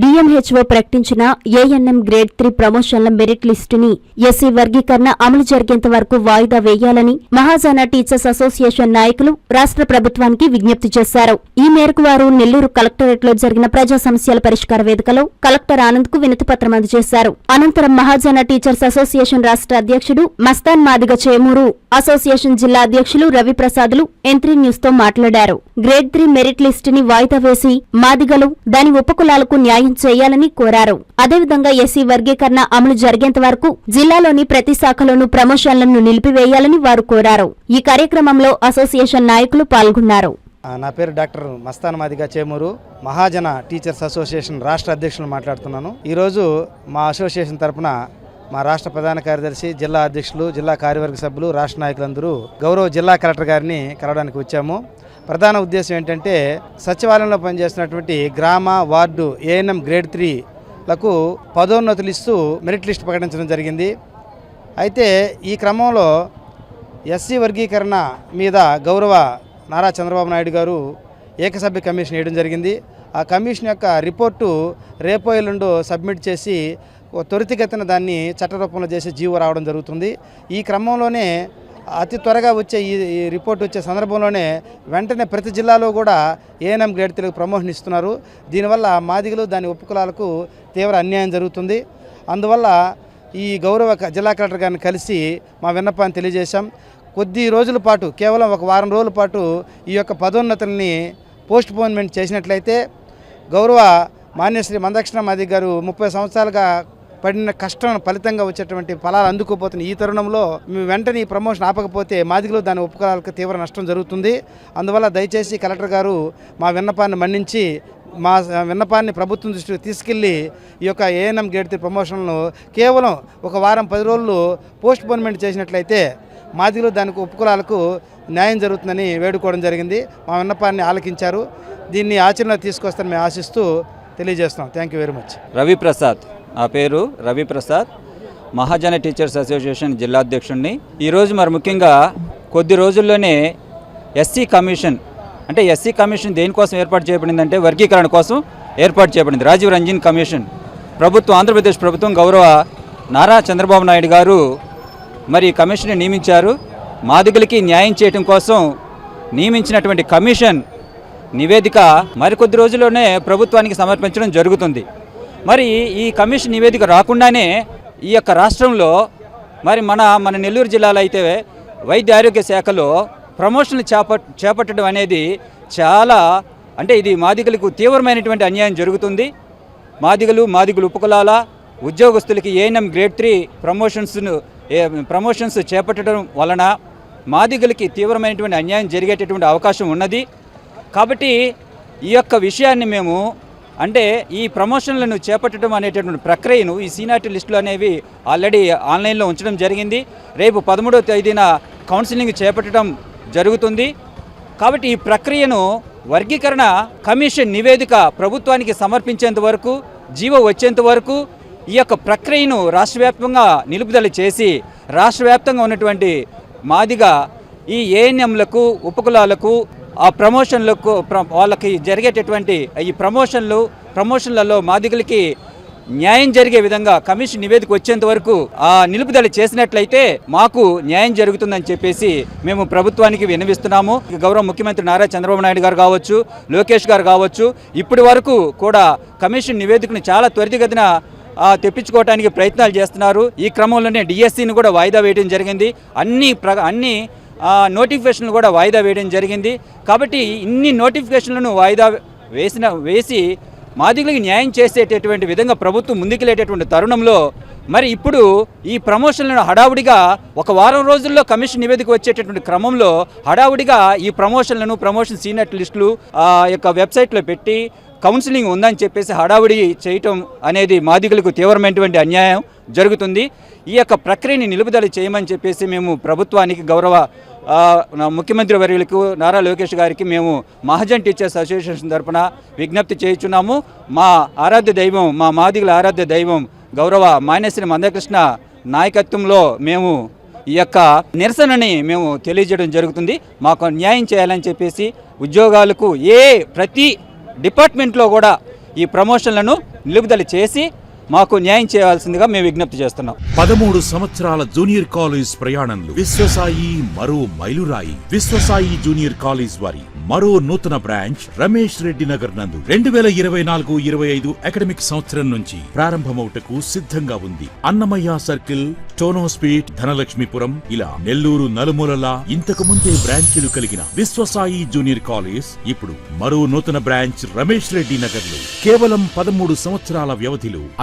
DMHO ప్రకటించిన ANM grade three ప్రమోషన్ల merit లిస్టుని ఎస్సీ వర్గీకరణ అమలు జరిగేంత వరకు వాయిదా వేయాలని మహాజన టీచర్స్ అసోసియేషన్ నాయకులు రాష్ట్ర ప్రభుత్వానికి విజ్ఞప్తి చేశారు. ఈ మేరకు వారు నెల్లూరు కలెక్టరేట్లో జరిగిన ప్రజా సమస్యల పరిష్కార వేదికలో కలెక్టర్ ఆనంద్కు వినతిపత్రం అందజేశారు. అనంతరం మహాజన టీచర్స్ అసోసియేషన్ రాష్ట్ర అధ్యక్షుడు మస్తాన్ మాదిగ చేమూరు అసోసియేషన్ జిల్లా అధ్యక్షులు రవిప్రసాద్లు ఎంత్రీ న్యూస్తో మాట్లాడారు. గ్రేడ్ త్రీ మెరిట్ లిస్ట్ని వాయిదా వేసి మాదిగలు దాని ఉపకులాలకు న్యాయం చేయాలని కోరారు. అదేవిధంగా ఎస్సీ వర్గీకరణ అమలు జరిగేంత వరకు జిల్లాలోని ప్రతి శాఖలోనూ ప్రమోషన్లను నిలిపివేయాలని వారు కోరారు. ఈ కార్యక్రమంలో అసోసియేషన్ నాయకులు పాల్గొన్నారు. నా పేరు doctor Mastan Madiga Chemuru. Mahajana teachers association రాష్ట్ర అధ్యక్షులు మాట్లాడుతున్నాను. ఈరోజు మా అసోసియేషన్ తరపున మా రాష్ట్ర ప్రధాన కార్యదర్శి జిల్లా అధ్యక్షులు జిల్లా కార్యవర్గ సభ్యులు రాష్ట్ర నాయకులందరూ గౌరవ జిల్లా కలెక్టర్ గారిని కలవడానికి వచ్చాము. ప్రధాన ఉద్దేశం ఏంటంటే సచివాలయంలో పనిచేస్తున్నటువంటి గ్రామ వార్డు ఏఎన్ఎం గ్రేడ్ త్రీలకు పదోన్నతులు ఇస్తూ మెరిట్ లిస్ట్ ప్రకటించడం జరిగింది. అయితే ఈ క్రమంలో ఎస్సీ వర్గీకరణ మీద గౌరవ నారా చంద్రబాబు నాయుడు గారు ఏకసభ్య కమిషన్ వేయడం జరిగింది. ఆ కమిషన్ యొక్క రిపోర్టు రేపో ఎల్లుండో సబ్మిట్ చేసి త్వరితగతిన దాన్ని చట్టరూపంలో చేసి జీవో రావడం జరుగుతుంది. ఈ క్రమంలోనే అతి త్వరగా వచ్చే ఈ ఈ రిపోర్ట్ వచ్చే సందర్భంలోనే వెంటనే ప్రతి జిల్లాలో కూడా ఏఎన్ఎం గ్రేడ్ తెలుగు ప్రమోషన్ ఇస్తున్నారు. దీనివల్ల మాదిగలు దాని ఉపకులాలకు తీవ్ర అన్యాయం జరుగుతుంది. అందువల్ల ఈ గౌరవ జిల్లా కలెక్టర్ గారిని కలిసి మా విన్నపాన్ని తెలియజేశాం. కొద్ది రోజుల పాటు కేవలం ఒక వారం రోజుల పాటు ఈ యొక్క పదోన్నతుల్ని పోస్ట్ పోన్మెంట్ చేసినట్లయితే గౌరవ మాన్యశ్రీ మందక్షణ మాది గారు ముప్పై సంవత్సరాలుగా పడిన కష్టం ఫలితంగా వచ్చేటువంటి ఫలాలు అందుకోపోతున్న ఈ తరుణంలో మేము వెంటనే ఈ ప్రమోషన్ ఆపకపోతే మాదిగలో దాని ఉపకారాలకు తీవ్ర నష్టం జరుగుతుంది. అందువల్ల దయచేసి కలెక్టర్ గారు మా విన్నపాన్ని మన్నించి మా విన్నపాన్ని ప్రభుత్వం దృష్టికి తీసుకెళ్ళి ఈ యొక్క ఏఎన్ఎం గేట్ త్రీ ప్రమోషన్లను కేవలం ఒక వారం పది రోజులు పోస్ట్ పోన్మెంట్ చేసినట్లయితే మాదిగలు దానికి ఉపకులాలకు న్యాయం జరుగుతుందని వేడుకోవడం జరిగింది. మా విన్నపాన్ని ఆలకించారు. దీన్ని ఆచరణలో తీసుకొస్తారని మేము ఆశిస్తూ తెలియజేస్తున్నాం. Thank you very much Raviprasad. నా పేరు రవిప్రసాద్ మహాజన టీచర్స్ అసోసియేషన్ జిల్లా అధ్యక్షుడిని. ఈరోజు మరి ముఖ్యంగా కొద్ది రోజుల్లోనే ఎస్సీ కమిషన్ అంటే ఎస్సీ కమిషన్ దేనికోసం ఏర్పాటు చేయబడిందంటే వర్గీకరణ కోసం ఏర్పాటు చేయబడింది. రాజీవ్ రంజన్ కమిషన్. ప్రభుత్వం ఆంధ్రప్రదేశ్ ప్రభుత్వం గౌరవ నారా చంద్రబాబు నాయుడు గారు మరి ఈ కమిషన్ నియమించారు. మాదిగలకి న్యాయం చేయడం కోసం నియమించినటువంటి కమిషన్ నివేదిక మరికొద్ది రోజుల్లోనే ప్రభుత్వానికి సమర్పించడం జరుగుతుంది. మరి ఈ కమిషన్ నివేదిక రాకుండానే ఈ యొక్క రాష్ట్రంలో మరి మన మన నెల్లూరు జిల్లాలో అయితే వైద్య ఆరోగ్య శాఖలో ప్రమోషన్లు చేపట్ చేపట్టడం అనేది చాలా అంటే ఇది మాదిగలకు తీవ్రమైనటువంటి అన్యాయం జరుగుతుంది. మాదిగలు మాదిగలు ఉపకులాల ఉద్యోగస్తులకి ఏఎన్ఎం గ్రేడ్ త్రీ ప్రమోషన్స్ను ఏ- ప్రమోషన్స్ చేపట్టడం వలన మాదిగలకి తీవ్రమైనటువంటి అన్యాయం జరిగేటటువంటి అవకాశం ఉన్నది. కాబట్టి ఈ యొక్క విషయాన్ని మేము అంటే ఈ ప్రమోషన్లను చేపట్టడం అనేటటువంటి ప్రక్రియను ఈ సీనాటి లిస్టులు అనేవి ఆల్రెడీ ఆన్లైన్లో ఉంచడం జరిగింది. రేపు పదమూడవ తేదీన కౌన్సిలింగ్ చేపట్టడం జరుగుతుంది. కాబట్టి ఈ ప్రక్రియను వర్గీకరణ కమిషన్ నివేదిక ప్రభుత్వానికి సమర్పించేంత వరకు జీవో వచ్చేంత వరకు ఈ యొక్క ప్రక్రియను రాష్ట్రవ్యాప్తంగా నిలుపుదల చేసి రాష్ట్రవ్యాప్తంగా ఉన్నటువంటి మాదిగా ఈ ఏఎన్ఎంలకు ఉపకులాలకు ఆ ప్రమోషన్లకు వాళ్ళకి జరిగేటటువంటి ఈ ప్రమోషన్లు ప్రమోషన్లలో మాదిగలకి న్యాయం జరిగే విధంగా కమిషన్ నివేదిక వచ్చేంత వరకు ఆ నిలుపుదల చేసినట్లయితే మాకు న్యాయం జరుగుతుందని చెప్పేసి మేము ప్రభుత్వానికి విన్నవిస్తున్నాము. గౌరవ ముఖ్యమంత్రి నారా చంద్రబాబు నాయుడు గారు కావచ్చు లోకేష్ గారు కావచ్చు ఇప్పటి వరకు కూడా కమిషన్ నివేదికను చాలా త్వరితగతిన తెప్పించుకోవడానికి ప్రయత్నాలు చేస్తున్నారు. ఈ క్రమంలోనే డిఎస్సిని కూడా వాయిదా వేయడం జరిగింది. అన్ని ప్ర అన్ని నోటిఫికేషన్లు కూడా వాయిదా వేయడం జరిగింది. కాబట్టి ఇన్ని నోటిఫికేషన్లను వాయిదా వేసిన వేసి మాదిగులకు న్యాయం చేసేటటువంటి విధంగా ప్రభుత్వం ముందుకెళ్ళేటటువంటి తరుణంలో మరి ఇప్పుడు ఈ ప్రమోషన్లను హడావుడిగా ఒక వారం రోజుల్లో కమిషన్ నివేదిక వచ్చేటటువంటి క్రమంలో హడావుడిగా ఈ ప్రమోషన్లను ప్రమోషన్ సీనియర్ లిస్టులు ఆ యొక్క వెబ్సైట్లో పెట్టి కౌన్సిలింగ్ ఉందని చెప్పేసి హడావుడి చేయటం అనేది మాదిగులకు తీవ్రమైనటువంటి అన్యాయం జరుగుతుంది. ఈ యొక్క ప్రక్రియని నిలుపుదల చేయమని చెప్పేసి మేము ప్రభుత్వానికి గౌరవ ముఖ్యమంత్రి వర్యులకు నారా లోకేష్ గారికి మేము మహాజన్ టీచర్స్ అసోసియేషన్ తరపున విజ్ఞప్తి చేయుచున్నాము. మా ఆరాధ్య దైవం మా మాదిగుల ఆరాధ్య దైవం గౌరవ మానేశ్వరి మందకృష్ణ నాయకత్వంలో మేము ఈ యొక్క నిరసనని మేము తెలియజేయడం జరుగుతుంది. మాకు న్యాయం చేయాలని చెప్పేసి ఉద్యోగాలకు ఏ ప్రతి డిపార్ట్మెంట్లో కూడా ఈ ప్రమోషన్లను నిలుపుదల చేసి మాకు న్యాయం చేయాల్సిందిగా మేము విజ్ఞప్తి చేస్తున్నాం. పదమూడు సంవత్సరాల జూనియర్ కాలేజ్ ప్రయాణంలో విశ్వసాయి మరో మైలురాయి. విశ్వసాయి జూనియర్ కాలేజ్ వారి మరో నూతన బ్రాంచ్ రమేష్ రెడ్డి నగర్ నందు రెండు వేల ఇరవై నాలుగు ఇరవై ఐదు అకాడమిక్ సంవత్సరం నుంచి ప్రారంభమవుటకు సిద్ధంగా ఉంది. అన్నమయ్య సర్కిల్ టోనోస్పీట్ ధనలక్ష్మీపురం ఇలా నెల్లూరు నలుమూలలా ఇంతకు ముందే బ్రాంచీలు కలిగిన విశ్వసాయి జూనియర్ కాలేజ్ ఇప్పుడు మరో నూతన బ్రాంచ్ రమేష్ రెడ్డి నగర్లో కేవలం పదమూడు సంవత్సరాల వ్యవధిలో